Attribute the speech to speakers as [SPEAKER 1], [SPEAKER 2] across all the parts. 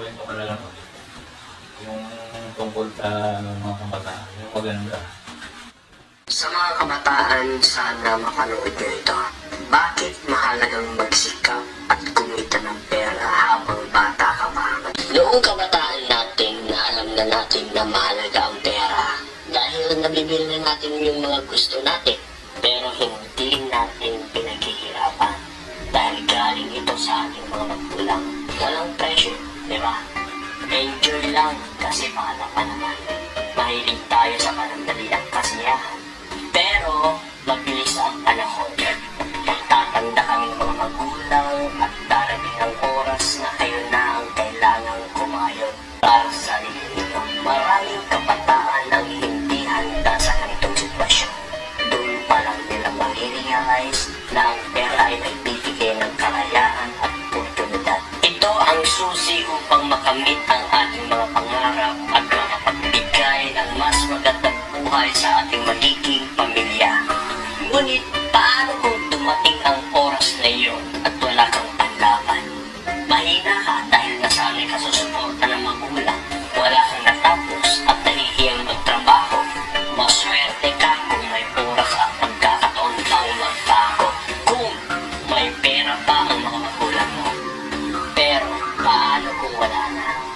[SPEAKER 1] Ang kwento ka na lang ulit. Yung tungkol sa ano, mga kabataan, yung maganda.
[SPEAKER 2] Sa mga kabataan, sana mapanood nyo ito. Bakit mahalagang magsikap at kumita ng pera habang bata ka pa? Noong kabataan natin na alam na natin na mahalaga ang pera dahil nabibili na natin yung mga gusto natin pero hindi buhay sa ating magiging pamilya. Ngunit paano kung dumating ang oras na iyon at wala kang panlaban? Mahina ka dahil nasanay ka sa suporta ng magulang. Wala kang natapos at nahihiyang magtrabaho. Maswerte ka kung may oras at pagkakataon pang magbago. Kung may pera pa ang mga magulang mo. Pero paano kung wala na?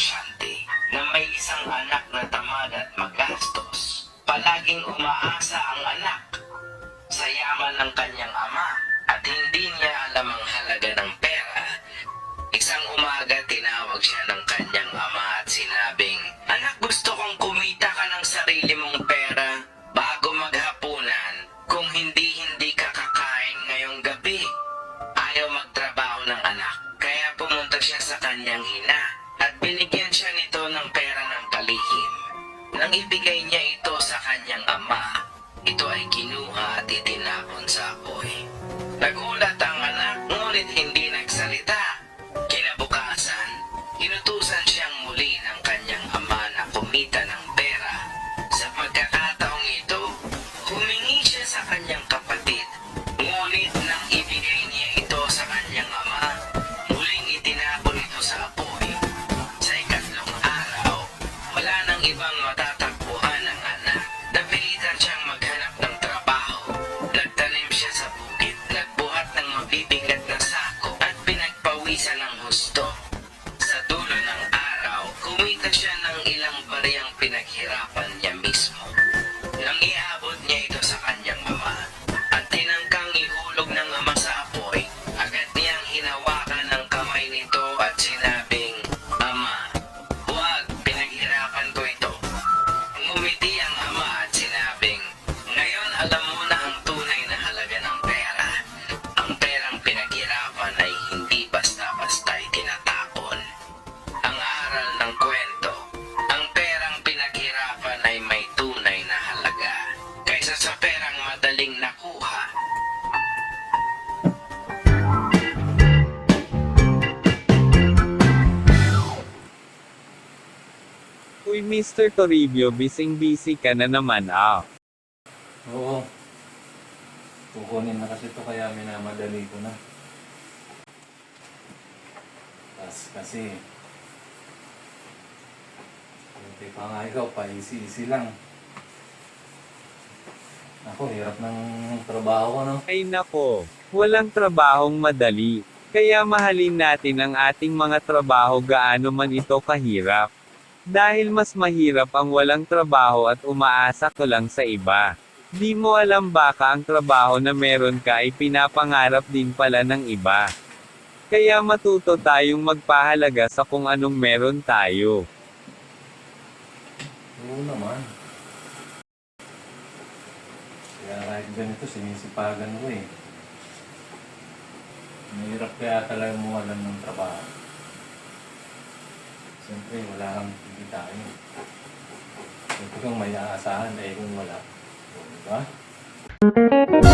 [SPEAKER 3] Negosyante na may isang anak na tamad at magastos. Palaging umaasa ang anak sa yaman ng kanyang ama at hindi niya alam ang halaga ng pera. Isang umaga tinawag siya ng kanyang ama at sinabing, Anak gusto kong kumita ka ng sarili mong pera bago maghapunan kung hindi hindi ka kakain ngayong gabi. Ayaw magtrabaho ng anak, kaya pumunta siya sa kanyang ina Nang ibigay niya ito sa kanyang ama, ito ay kinuha at itinapon sa watching
[SPEAKER 4] that. Mr. Toribio bising busy ka na naman ah.
[SPEAKER 1] Oo. Kukunin na kasi ito kaya minamadali ko na. Tas kasi, hindi pa nga ikaw, pa-easy-easy lang. Ako, hirap ng trabaho ko, no?
[SPEAKER 4] Ay nako, walang trabahong madali. Kaya mahalin natin ang ating mga trabaho gaano man ito kahirap. Dahil mas mahirap ang walang trabaho at umaasa ka lang sa iba. Di mo alam baka ang trabaho na meron ka ay pinapangarap din pala ng iba. Kaya matuto tayong magpahalaga sa kung anong meron tayo.
[SPEAKER 1] Oo naman. Kaya kahit ganito, sinisipagan ko eh. Mahirap kaya talaga mo alam ng trabaho. Siyempre, wala kang kikitain. Siyempre kung may aasahan, eh kung wala. Diba?